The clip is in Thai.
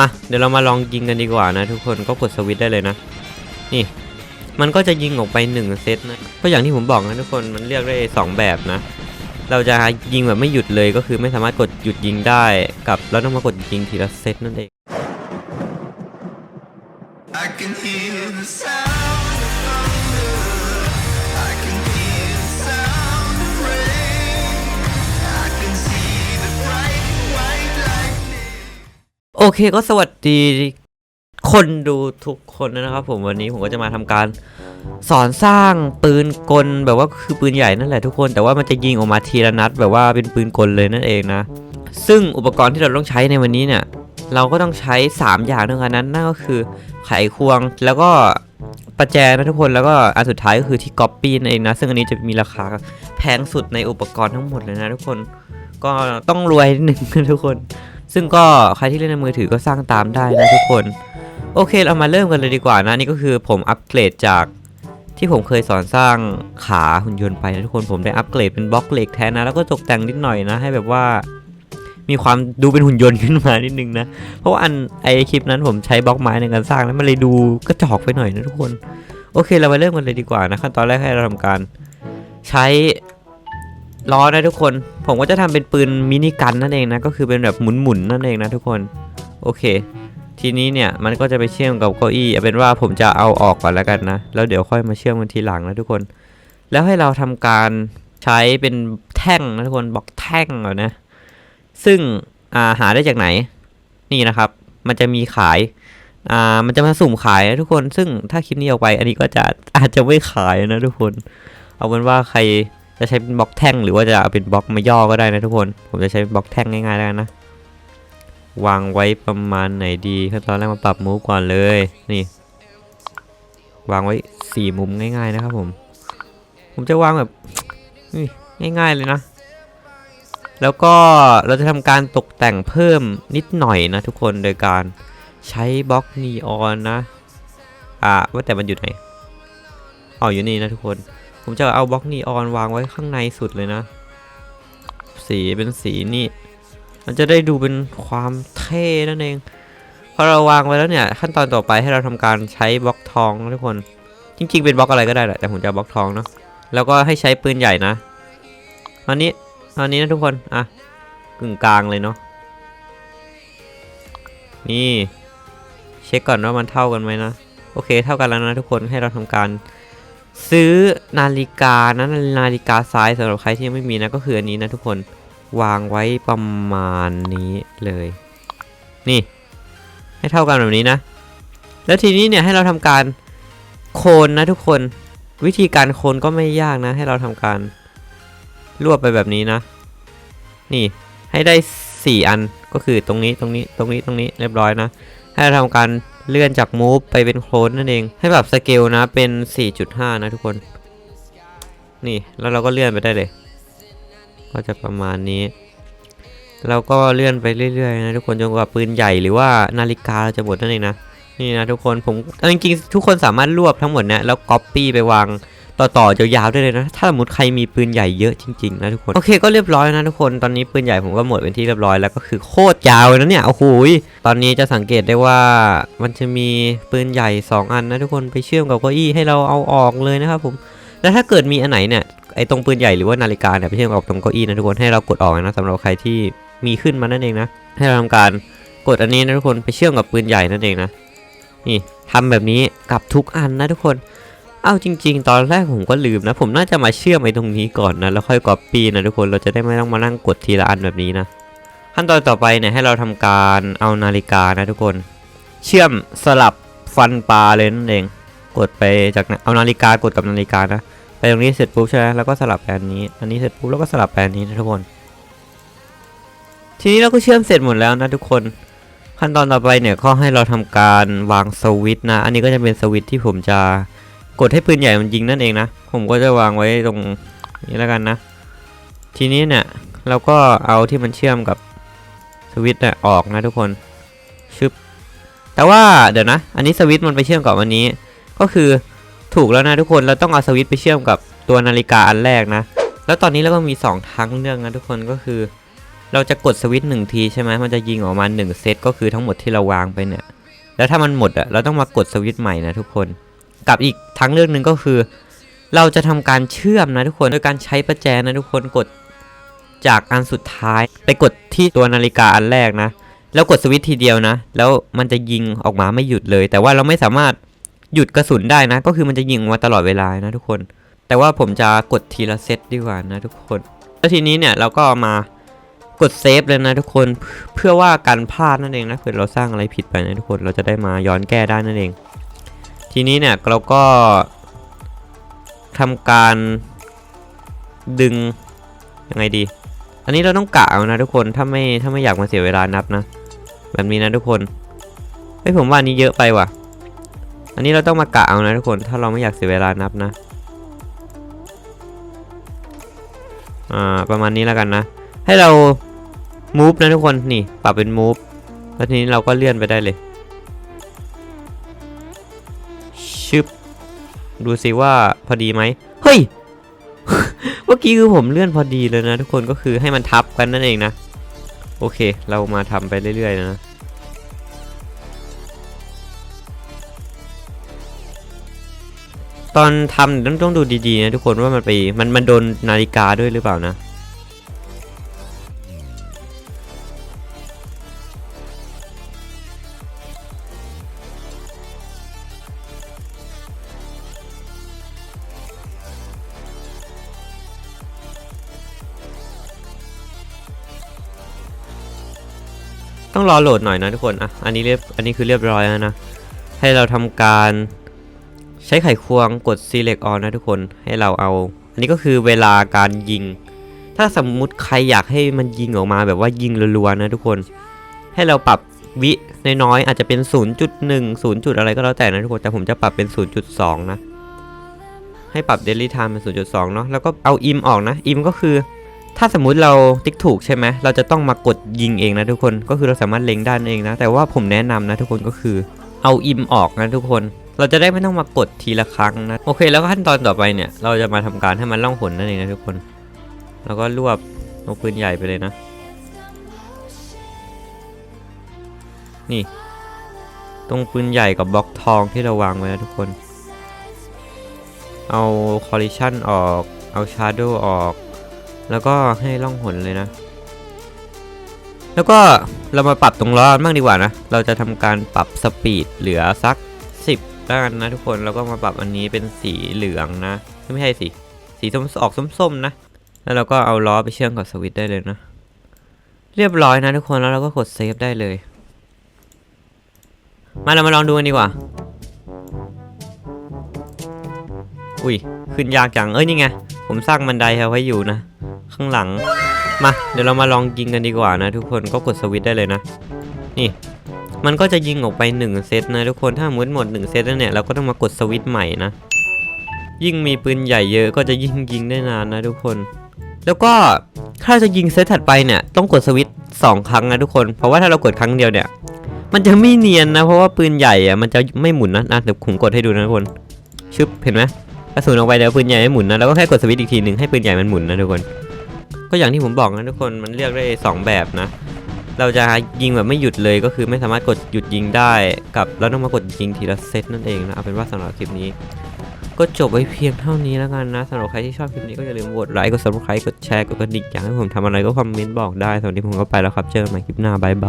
มา เดี๋ยวเรามาลองยิงกันดีกว่านะ ทุกคนก็กดสวิตได้เลยนะ นี่ มันก็จะยิงออกไป1เซตนะ ก็อย่างที่ผมบอกนะทุกคนมันเลือกได้ 2 แบบนะ เราจะยิงแบบไม่หยุดเลยก็คือไม่สามารถกดหยุดยิงได้กับเราต้องมากดยิงทีละเซตนั่นเอง I can hear the sound โอเคก็สวัสดีคนดูทุกคนนะครับ ผมวันนี้ผมก็จะมาทำการสอนสร้างปืนกลแบบว่าคือปืนใหญ่นั่นแหละทุกคน แต่ว่ามันจะยิงออกมาทีละนัด แบบว่าเป็นปืนกลเลยนั่นเองนะ ซึ่งอุปกรณ์ที่เราต้องใช้ในวันนี้เนี่ย เราก็ต้องใช้ 3 อย่างด้วยกันนั้นนั่นก็คือไขควงแล้วก็ประแจนะทุกคนแล้วก็อันสุดท้ายก็คือที่ก๊อปปี้นั่นเองนะซึ่งอันนี้จะมีราคาแพงสุดในอุปกรณ์ทั้งหมดเลยนะทุกคนก็ต้องรวยนิดนึงนะทุกคน ซึ่งก็ใครที่เล่นในมือถือก็สร้างตามได้นะทุกคน โอเคเรามาเริ่มกันเลยดีกว่านะนี่ก็คือผมอัปเกรดจากที่ผมเคยสอนสร้างขาหุ่นยนต์ไปนะทุกคนผมได้อัปเกรดเป็นบล็อกเหล็กแทนนะ แล้วก็ตกแต่งนิดหน่อยนะ ให้แบบว่า มีความดูเป็นหุ่นยนต์ขึ้นมานิดนึงนะ เพราะว่าอันไอคลิปนั้นผมใช้บล็อกไม้ในการสร้างแล้วมันเลยดูกระจอกไปหน่อยนะทุกคน โอเคเรามาเริ่มกันเลยดีกว่านะขั้นตอนแรกให้เราทำการ ใช้ล้อนะทุกคน ผมก็จะทำเป็นปืนมินิกันนั่นเองนะก็คือเป็นแบบหมุนๆนั่นเองนะทุกคนโอเค ทีนี้เนี่ยมันก็จะไปเชื่อมกับเก้าอี้เอาเป็นว่าผมจะเอาออกก่อนแล้วกันนะแล้วเดี๋ยวค่อยมาเชื่อมกันทีหลังนะทุกคน แล้วให้เราทำการใช้เป็นแท่งนะทุกคนบอกแท่งก่อนนะซึ่งาหาได้จากไหน นี่นะครับ มันจะมีขายอ่ามันจะมาสุ่มขายนะทุกคน ซึ่งถ้าคลิปนี้ออกไป อันนี้ก็จะอาจจะไม่ขายนะทุกคน เอาเป็นว่าใคร จะใช้เป็นบล็อกแท่งหรือว่าจะเอาเป็นบล็อกมาย่อก็ได้นะทุกคน ผมจะใช้เป็นบล็อกแท่งง่ายๆแล้วนะ วางไว้ประมาณไหนดีขั้นตอนแรกมาปรับมูฟก่อนเลย นี่ วางไว้สี่มุมง่ายๆนะครับผม ผมจะวางแบบง่ายๆเลยนะ แล้วก็เราจะทำการตกแต่งเพิ่มนิดหน่อยนะทุกคนโดยการใช้บล็อกนีออนนะ อ่าว่าแต่มันอยู่ไหนอ๋ออยู่นี่นะทุกคน ผมจะเอาบล็อกนีออนวางไว้ข้างในสุดเลยนะ สีเป็นสีนี่ มันจะได้ดูเป็นความเท่นั่นเอง พอเราวางไว้แล้วเนี่ย ขั้นตอนต่อไปให้เราทำการใช้บล็อกทองทุกคน จริง ๆ เป็นบล็อกอะไรก็ได้แหละแต่ผมจะบล็อกทองเนาะ แล้วก็ให้ใช้ปืนใหญ่นะอันนี้อันนี้นะทุกคน อะ กึ่งกลางเลยเนาะ นี่ เช็คก่อนว่ามันเท่ากันไหมนะ โอเค เท่ากันแล้วนะทุกคน ให้เราทำการ ซื้อนาฬิกานะนาฬิกาซ้ายสำหรับใครที่ยังไม่มีนะก็คืออันนี้นะทุกคนวางไว้ประมาณนี้เลย นี่ ให้เท่ากันแบบนี้นะ แล้วทีนี้เนี่ยให้เราทำการโคนนะทุกคนวิธีการโคนก็ไม่ยากนะ ให้เราทำการรวบไปแบบนี้นะ นี่ให้ได้ 4 อันก็คือตรงนี้ตรงนี้ตรงนี้ตรงนี้เรียบร้อยนะ ให้เราทำการ เลื่อนจากมูฟไปเป็นโคลนนั่นเอง ให้แบบสเกลนะเป็น 4.5 นะทุกคน นี่แล้วเราก็เลื่อนไปได้เลย ก็จะประมาณนี้ เราก็เลื่อนไปเรื่อยๆนะทุกคนจนกว่าปืนใหญ่หรือว่านาฬิกาเราจะหมดนั่นเองนะนี่นะทุกคนผมจริงๆทุกคนสามารถรวบทั้งหมดเนี่ยแล้วก๊อปปี้ไปวาง ต่อๆยาวๆได้เลยนะ ถ้าสมมติใครมีปืนใหญ่เยอะจริงๆนะทุกคน โอเคก็เรียบร้อยนะทุกคน ตอนนี้ปืนใหญ่ผมก็หมดเป็นที่เรียบร้อยแล้วก็คือโคตรยาวเลยนะเนี่ย โอ้โห ตอนนี้จะสังเกตได้ว่ามันจะมีปืนใหญ่ 2 อันนะทุกคนไปเชื่อมกับเก้าอี้ให้เราเอาออกเลยนะครับผม แล้วถ้าเกิดมีอันไหนเนี่ยไอ้ตรงปืนใหญ่หรือว่านาฬิกาเนี่ยไปเชื่อมกับตรงเก้าอี้นะทุกคนให้เรากดออกนะสำหรับใครที่มีขึ้นมานั่นเองนะ ให้เราทำการกดอันนี้นะทุกคนไปเชื่อมกับปืนใหญ่นั่นเองนะนี่ทำแบบนี้กับทุกอันนะทุกคน เอาจริง ๆ ตอนแรกผมก็ลืมนะ ผมน่าจะมาเชื่อมไอ้ตรงนี้ก่อนนะ แล้วค่อยก๊อปปี้นะทุกคน เราจะได้ไม่ต้องมานั่งกดทีละอันแบบนี้นะ ขั้นตอนต่อไปเนี่ยให้เราทำการเอานาฬิกานะทุกคน เชื่อมสลับฟันปลาเลยนั่นเอง กดไปจากเอานาฬิกากดกับนาฬิกานะ ไปตรงนี้เสร็จปุ๊บใช่ไหมแล้วก็สลับแปอันนี้ อันนี้เสร็จปุ๊บแล้วก็สลับแปอันนี้นะทุกคน ทีนี้เราก็เชื่อมเสร็จหมดแล้วนะทุกคนขั้นตอนต่อไปเนี่ยก็ให้เราทำการวางสวิตช์นะ อันนี้ก็จะเป็นสวิตช์ที่ผมจะ กดให้ปืนใหญ่มันยิงนั่นเองนะ ผมก็จะวางไว้ตรงนี้แล้วกันนะ ทีนี้เนี่ยเราก็เอาที่มันเชื่อมกับสวิตช์เนี่ยออกนะทุกคนชึบแต่ว่าเดี๋ยวนะ อันนี้สวิตช์มันไปเชื่อมกับอันนี้ ก็คือถูกแล้วนะทุกคนเราต้องเอาสวิตช์ไปเชื่อมกับตัวนาฬิกาอันแรกนะ แล้วตอนนี้เราก็มี 2ทางเลือกนะทุกคนก็คือ เราจะกดสวิตช์หนึ่งทีใช่ไหมมันจะยิงออกมาหนึ่งเซตก็คือทั้งหมดที่เราวางไปเนี่ยแล้วถ้ามันหมดอะเราต้องมากดสวิตช์ใหม่นะทุกคน กับอีกทางเลือกหนึ่งก็คือ เราจะทำการเชื่อมนะทุกคนโดยการใช้ประแจนะทุกคนกดจากอันสุดท้ายไปกดที่ตัวนาฬิกาอันแรกนะ แล้วกดสวิตช์ทีเดียวนะ แล้วมันจะยิงออกมาไม่หยุดเลย แต่ว่าเราไม่สามารถหยุดกระสุนได้นะ ก็คือมันจะยิงมาตลอดเวลานะทุกคน แต่ว่าผมจะกดทีละเซตดีกว่านะทุกคน แล้วทีนี้เนี่ยเราก็มากดเซฟเลยนะทุกคนเพื่อเพื่อว่าการพลาดนั่นเองนะเผื่อเราสร้างอะไรผิดไปนะทุกคนเราจะได้มาย้อนแก้ได้นั่นเอง ทีนี้เนี่ยเราก็ทำการดึงยังไงดี อันนี้เราต้องกะเอานะทุกคนถ้าไม่ถ้าไม่อยากมาเสียเวลานับนะ แบบนี้นะทุกคนเฮ้ยผมว่านนี้เยอะไปว่ะ อันนี้เราต้องมากะเอานะทุกคนถ้าเราไม่อยากเสียเวลานับนะอ่าประมาณนี้แล้วกันนะ ให้เรา move นะทุกคนนี่ปรับเป็น move แล้วทีนี้เราก็เลื่อนไปได้เลย ชึบ ดูสิว่าพอดีไหม เฮ้ย เมื่อกี้คือผมเลื่อนพอดีเลยนะ ทุกคนก็คือให้มันทับกันนั่นเองนะ โอเค เรามาทำไปเรื่อยๆนะตอนทำต้องต้องดูดีๆนะทุกคนว่ามันไปมันมันโดนนาฬิกาด้วยหรือเปล่านะ ต้องรอโหลดหน่อยนะทุกคนอะอันนี้เรียบอันนี้คือเรียบร้อยแล้วนะ ให้เราทำการใช้ไขควงกด select on นะทุกคนให้เราเอา อันนี้ก็คือเวลาการยิง ถ้าสมมุติใครอยากให้มันยิงออกมาแบบว่ายิงรัวๆนะทุกคน ให้เราปรับวิน้อยๆอาจจะเป็น 0.1 0จุดอะไรก็แล้วแต่นะทุกคนแต่ผมจะปรับเป็น 0.2 นะ ให้ปรับ daily time เป็น 0.2 เนาะแล้วก็เอา im ออกนะ im ก็คือ ถ้าสมมุติเราติ๊กถูกใช่ไหมเราจะต้องมากดยิงเองนะทุกคนก็คือเราสามารถเล็งด้นั่นเองนะ แต่ว่าผมแนะนำนะทุกคนก็คือเอาอิมออกนะทุกคน เราจะได้ไม่ต้องมากดทีละครั้งนะโอเค แล้วก็ขั้นตอนต่อไปเนี่ยเราจะมาทำการให้มันล่องหนนั่นเองนะทุกคน แล้วก็รวบเอาปืนใหญ่ไปเลยนะ นี่ ตรงปืนใหญ่กับบล็อกทองที่เราวางไว้นะทุกคน เอาคอลลิชันออก เอาชาร์โดออก แล้วก็ให้ล่องหนเลยนะ แล้วก็เรามาปรับตรงล้อบ้างดีกว่านะ เราจะทำการปรับสปีดเหลือสัก 10แล้วกันนะทุกคน แล้วก็มาปรับอันนี้เป็นสีเหลืองนะ ไม่ใช่สีสีส้มออกส้มๆนะ แล้วเราก็เอาล้อไปเชื่อมกับสวิตได้เลยนะ เรียบร้อยนะทุกคน แล้วเราก็กดเซฟได้เลย มาเรามาลองดูกันดีกว่า อุ้ยขึ้นยากจัง เอ้ยนี่ไง ผมสร้างบันไดเอาไว้อยู่นะ ข้างหลัง มาเดี๋ยวเรามาลองยิงกันดีกว่านะ ทุกคนก็กดสวิตได้เลยนะ นี่มันก็จะยิงออกไป 1 เซตนะทุกคนถ้าหมดหมด 1 เซตแล้วเนี่ยเราก็ต้องมากดสวิตใหม่นะ ยิ่งมีปืนใหญ่เยอะก็จะยิ่งยิงได้นานนะทุกคน แล้วก็ถ้าจะยิงเซตถัดไปเนี่ยต้องกดสวิตสองครั้งนะทุกคน เพราะว่าถ้าเรากดครั้งเดียวเนี่ย มันจะไม่เนียนนะ เพราะว่าปืนใหญ่อะมันจะไม่หมุนนะนะเดี๋ยวผมกดให้ดูนะทุกคนชึบเห็นไหมกระสุนออกไปเดี๋ยวปืนใหญ่ไม่หมุนนะแล้วก็แค่กดสวิตอีกทีหนึ่งให้ปืนใหญ่มันหมุนนะทุกคน ก็อย่างที่ผมบอกนะทุกคนมันเลือกได้สองแบบนะ เราจะยิงแบบไม่หยุดเลยก็คือไม่สามารถกดหยุดยิงได้กับเราต้องมากดยิงทีละเซตนั่นเองนะเอาเป็นว่าสำหรับคลิปนี้ ก็จบไว้เพียงเท่านี้แล้วกันนะสำหรับใครที่ชอบคลิปนี้ก็อย่าลืมกดไลค์กดซับสไครต์กดแชร์กดกระดิ่งอยากให้ผมทำอะไรก็คอมเมนต์บอกได้สำหรับวันนี้ผมก็ไปแล้วครับเจอกันใหม่คลิปหน้าบายบาย